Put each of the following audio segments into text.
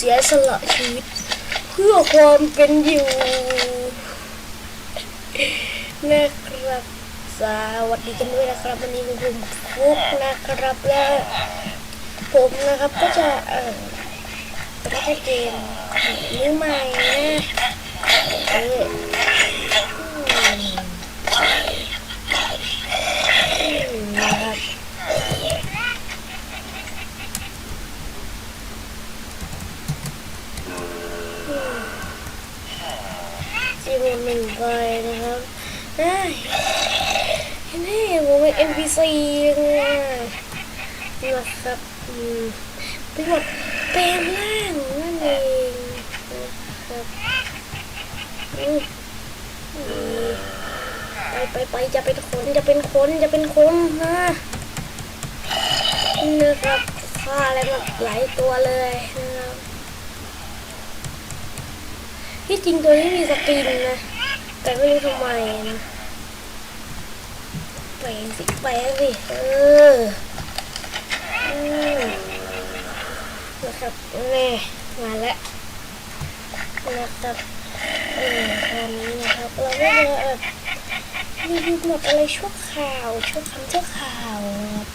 เสียสละชีวิต เพื่อความเป็นอยู่นะครับสวัสดีกันด้วยนะครับ วันนี้ผมฟุกนะครับและผมนะครับก็จะเอ่อจะได้เกมนี้ใหม่นะเอออืมอืมนะครับจีบหนึ่ง ไปนะครับนี่ผมเป็น NPC เลยนะครับเป็นหมดแปลงร่างนั่นเองนะครับไปไปไปจะเป็นคนจะเป็นคนจะเป็นคนนะนี่นะครับฆ่าอะไรมาหลายตัวเลยนะครับที่จริงตัวนี้มีสกินนะ แต่ไม่รู้ทำไมนะแปสิแปสิเออนะครับนี่มาแล้วนะครับเออตอนนี้นะครับเราก็จะแบบรีวิวหมดอะไรชั่วข่าวชั่วคำชั่วข่าวนะครับ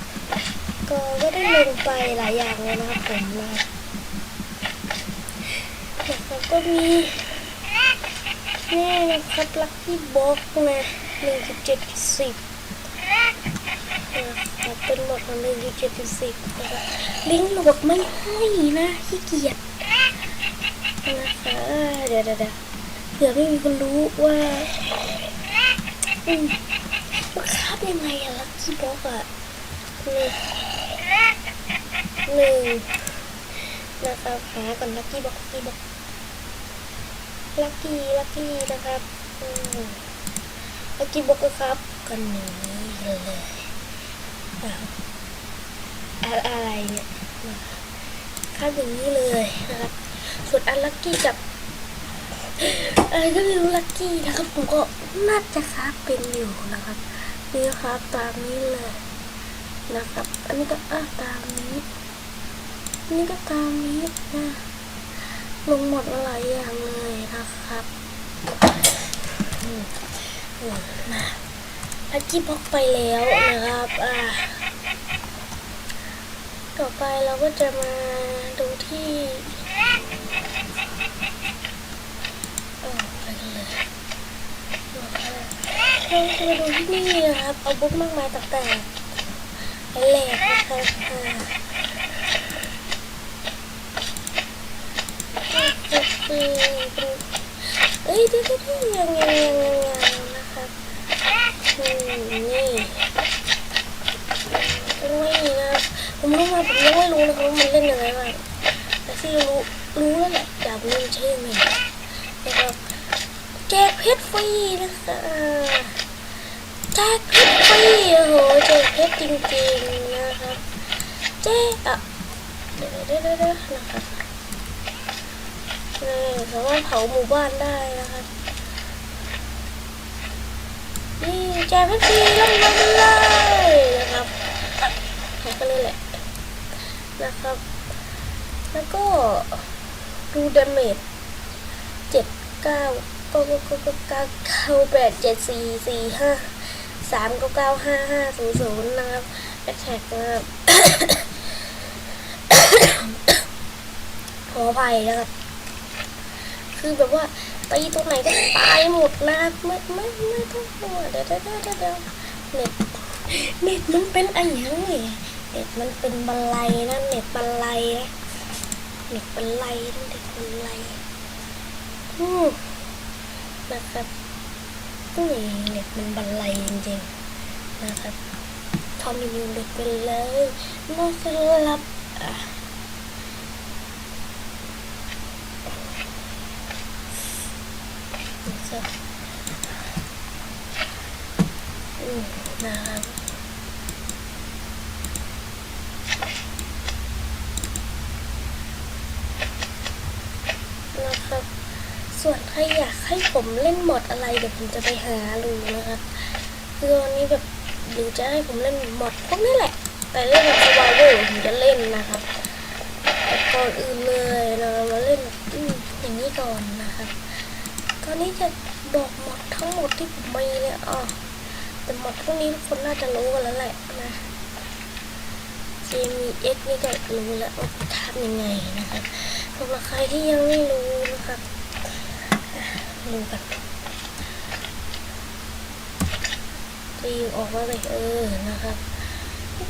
ก็ก็ได้ลงไปหลายอย่างเลยนะครับผมนะครับแล้วก็มี นี่นะครับลัคกี้บ็อกนะหนึ่งจุดเจ็ดสิบนะครับเป็นหมดของหนึ่งจุดเจ็ดสิบลิงก์โหลดไม่ให้นะขี้เกียจนะคะเดี๋ยวเดี๋ยวเดี๋ยวเผื่อไม่มีคนรู้ว่าอืมว่าคาบยังไงอะลัคกี้บ็อกอะหนึ่งหนึ่งนะครับหาก่อนลัคกี้บ็อกลัคกี้บ็อก ลักกี้ลักกี้นะครับลักกี้บอกครับกันนี้เลยอ้วอะไรเนี่ยครับอย่างนี้เลยนะครับ ส่วนอันลักกี้กับอะไรก็ไม่รู้ลักกี้นะครับ ผมก็น่าจะครับเป็นอยู่นะครับนี่ครับตามนี้เลยนะครับ อันนี้ก็ตามนี้อันนี้ก็ตามนี้นะ ลงหมดหลายอย่างเลยนะครับอืมอืมาลักกี้บ็อกไปแล้วนะครับอ่าต่อไปเราก็จะมาดูที่เออไปกันเลยเราจะมาดูที่นี่นะครับ เอาบุ๊กมากมายต่างๆแหลกนะครับ เอ้ยเดี๋ยวเดี๋ยวยังยังยังยังยังนะครับอืมนี่ไม่นะผมรู้มาผมยังไม่รู้นะครับว่ามันเล่นยังไงบ้างแต่ที่รู้รู้แล้วแหละอยากรู้ใช่ไหมนะครับแจกเพชรฟรีนะคะแจกเพชรฟรีโอ้โหแจกเพชรจริงๆนะครับแจกอะเดี๋ยวเดี๋ยวเดี๋ยวเดี๋ยวนะครับ สามารถเผาหมู่บ้านได้นะครับนี่แจกให้ฟรีลงมาเลยนะครับแค่ก็เลยแหละนะครับ แล้วก็ดูดาเมจเจ็ดเก้าก็ก็ก็ก็เก้าเก้าแปดเจ็ดสี่สี่ห้าสามเก็เก้าห้าห้าศูนย์ศูนย์นะครับแอทแท็กนะครับขออภัยนะครับ คือแบบว่าตีตรงไหนก็ตายหมดนะไม่ไม่ไม่ต้องกลัวเดี๋ยวเดี๋ยวเดี๋ยวเดี๋ยวเน็ตเน็ตมันเป็นอะไรย่างเงี้ยเน็ตมันเป็นบันไลนะเน็ตบันไลนะเน็ตบันไลนะเน็ตบันไลอืมนะครับนี่เน็ตมันบันไลจริงๆนะครับทอมยูเน็ตไปเลยนะครับอะนะครับอืม นะครับนะครับ ส่วนใครอยากให้ผมเล่นหมดอะไรเดี๋ยวผมจะไปหาดูนะครับคือวันนี้แบบหรือจะให้ผมเล่นหมดพวกนี้แหละ แต่เล่นแบบสวายเวอร์ผมจะเล่นนะครับก่อนอื่นเลยเรามาเล่นอย่างนี้ก่อนนะ ตอนนี้จะบอกหมดทั้งหมดที่ผมมีเนี่ยอ๋อแต่หมดพวกนี้ทุกคนน่าจะรู้กันแล้วแหละนะ JMX นี่ก็รู้แล้วว่าทำยังไงนะครับสำหรับใครที่ยังไม่รู้นะครับอะดูกันตีออกมาเลยเออนะครับ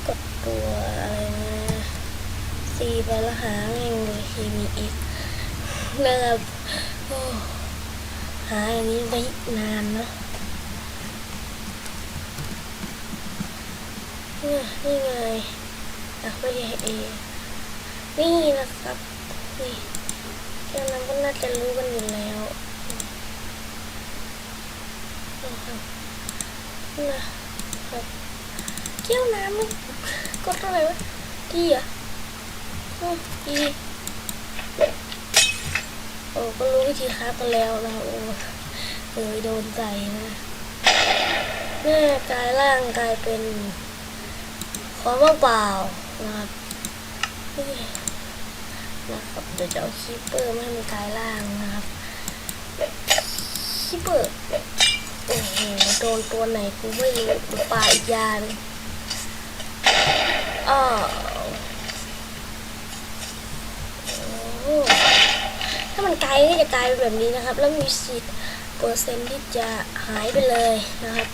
กดตัวอะไรนะซีไปล้วหาแม่งเลย JMX นะครับโอ้าอย่างนี้ได้นานนะเนี่ยนี่ไงอะไม่ใช่เอนี่นะครับนี่แค่นั้นก็น่าจะรู้กันอยู่แล้วนะครับนะครับเกี่ยวน้ำมันกดอะไรวะดีอะอืมดี โอ้ก็รู้วิธีค้ากันแล้วนะโอ้เลยโดนใจนะแม่กลายร่างกลายเป็นของว่างเปล่านะครับนี่นะครับเดี๋ยวจะเอาคีปเปอร์ไม่ให้มันกลายร่างนะครับคีปเปอร์โอ้โหโดนตัวไหนกูไม่รู้ปลาอีกยางอ้าวโอ้ ถ้ามันไกลก็จะกลายเป็นแบบนี้นะครับ แล้วมีสิทธิ์เปอร์เซ็นที่จะหายไปเลยนะครับ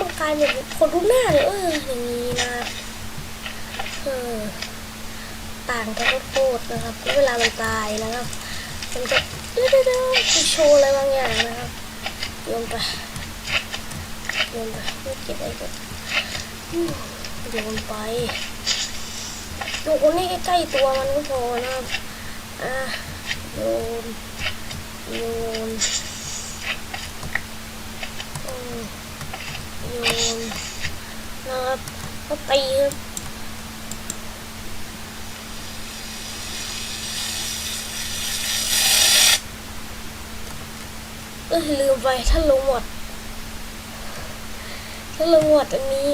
มันกลายเป็นคนรูปหน้าเลยเอออย่างนี้นะครับเออต่างกันโคตรนะครับเวลามันตายนะครับมันจะเดี๋ยวเดี๋ยวเดี๋ยวจะโชว์อะไรบางอย่างนะครับโยนไปโยนไปไม่เก็บอะไรก็โยนไปโยนนี่ใกล้ๆตัวมันก็พอนะครับอะ โยนโยนโยนนะครับก็ตีครับเออลืมไปถ้าลงหมด ถ้าลงหมดอันนี้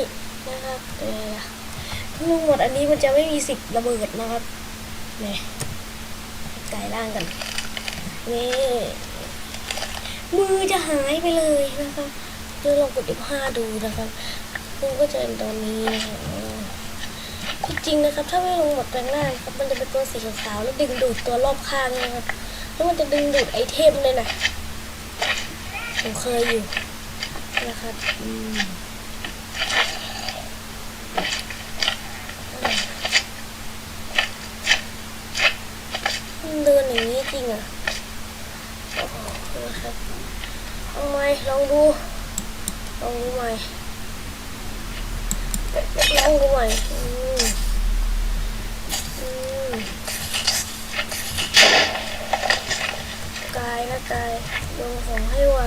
นะครับเออถ้าลงหมดอันนี้มันจะไม่มีสิทธิ์ระเบิดนะครับเนี่ย ไก่ล่างกันนี่มือจะหายไปเลยนะครับเดี๋ยวลองกด F5 ดูนะครับคุณก็จะเห็นตอนนี้นะครับจริงนะครับ ถ้าไม่ลงหมดแปลงหน้าครับมันจะเป็นตัวสีขาวแล้วดึงดูดตัวรอบข้างนะครับแล้วมันจะดึงดูดไอเทมเลยนะผมเคยอยู่นะครับอืมมันเดินอย่างนี้จ ริงอะโอ้โหนะครับเอาไหมลองดูลองดูใหม่ลองดูใหม่อืมอืมกายนะกายลงของให้ไว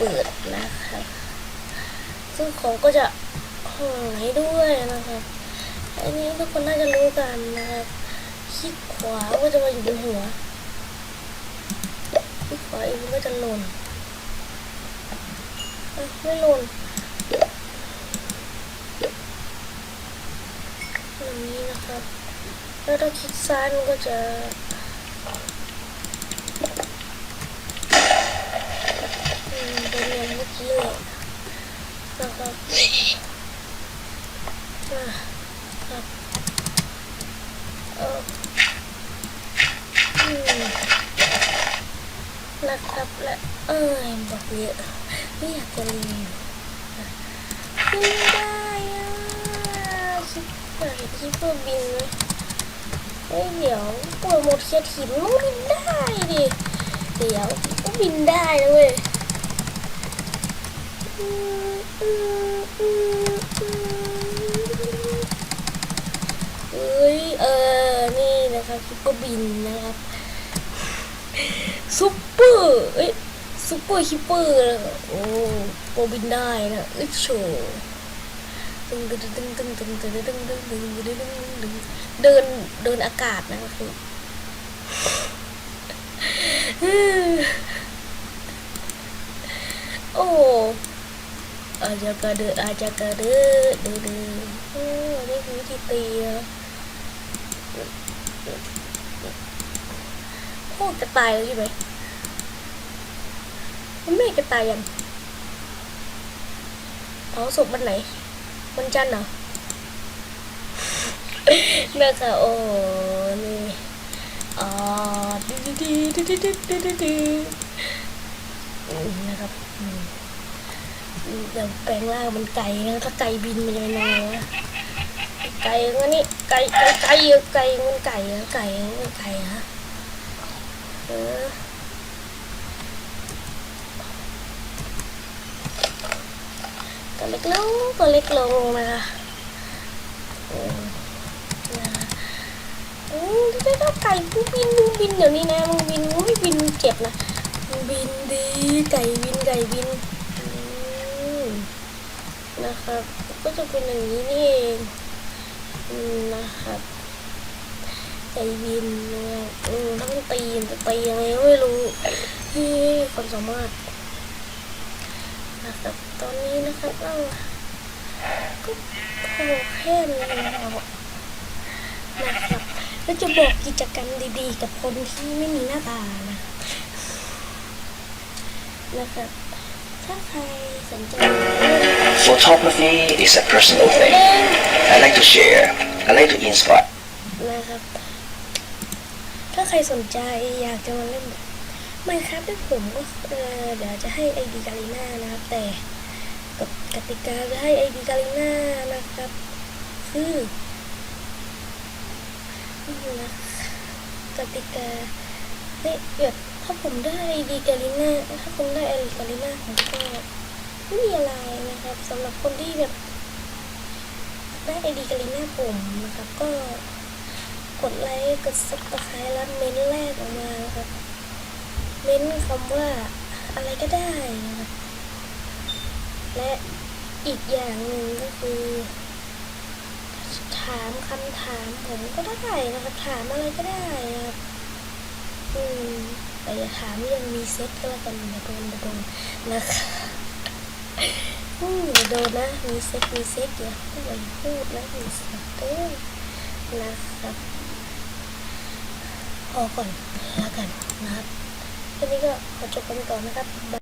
เราก็จะระเบิดนะครับซึ่งของก็จะหายด้วยนะครับอันนี้ทุกคนน่าจะรู้กันนะครับคลิกขวาก็จะมาอยู่บนหัวคลิกขวาเองมันก็จะหล่นไม่หล่นอย่างนี้นะครับ แล้วถ้าคลิกซ้ายมันก็จะ อืม เป็นอย่างเมื่อกี้เลยนะครับครับเออนะครับและเอ้ยบอกเยอะไม่อยากจะรีวิวอะขึ้นไม่ได้อะคิดอยากเห็นคิปเปอร์บินไหมเฮ้ยเดี๋ยวโปรโมทเคียทีมมันบินได้ดิเดี๋ยวก็บินได้นะเว้ย เอ้ยเออ นี่นะครับซุปเปอร์บินนะครับซุปเปอร์เอ้ยซุปเปอร์ฮิปเปอร์นะโอ้โปบินได้นะเอ้ยโชว์ตึงตึงตึงตึงตึงตึงตึงตึงตึงตึงตึงตึงเดินเดินอากาศนะครับคือโอ้ อาจจะกระเดืออาจจะกระเดือเดือโอันนี้คือที่ตีโอ้จะตายแล้วใช่ไหมแม่จะตายยังเอาศพมันไหนมันจันเหรอนะคะโอ้นี่อ่าดูดีดูดีดื้ดีดื้ดีนะครับ อืมอืมเดี๋ยวแปลงร่างมันไก่นะถ้าไก่บินมันจะเป็นยังไงวะไก่งั้นนี่ไก่ไก่ไก่ไก่มันไก่อะไก่มันไก่ฮะเออตัวเล็กลงตัวเล็กลงนะคะอืมนะคะอืมเจ้าไก่มึงบินมึงบินเดี๋ยวนี้นะมึงบินมึงไม่บินเจ็บนะมึงบินดีไก่บินไก่บิน นะครับ ก็จะเป็นอย่างนี้นี่เองนะครับไก่บินนะอืมต้องตีนจะตียังไงก็ไม่รู้นี่ความสามารถนะครับตอนนี้นะครับเราก็พอแค่นี้แล้วนะครับแล้วจะบอกกิจกรรมดีๆ กับคนที่ไม่มีหน้าตานะนะครับถ้าใครสนใจ Photography is a personal thing. I like to share. I like to inspire. นะครับ ถ้าใครสนใจอยากจะมาเล่นไม่ครับด้วยผมก็เออเดี๋ยวจะให้ไอดีกาลิน่านะครับ แต่กฎกติกาจะให้ไอดีกาลิน่านะครับ คือนี่นะกติกาเฮ้ยถ้าผมได้ไอดีกาลิน่าถ้าผมได้ไอดีกาลิน่าผมก็ ไม่มีอะไรนะครับสำหรับคนที่แบบได้ไอดีกาลิน่าผมนะครับ ก็กดไลค์กดซับสไครต์แล้วเม้นแรกออกมานะครับ เม้นคำว่าอะไรก็ได้นะครับและอีกอย่างหนึ่งก็คือ ถามคำถามผมก็ได้นะครับ ถามอะไรก็ได้นะครับอืมแต่อย่าถามเรื่องมีเซ็ตก็แล้วกันอย่าโดนอย่าโดนนะคะอืมอย่า โดนนะ มีเซ็ตมีเซ็ตอย่าพูดพูดนะมีเซ็ตเด้อนะครับพอก่อนแล้วกันนะครับวันนี้ก็ขอจบกันก่อนนะครับ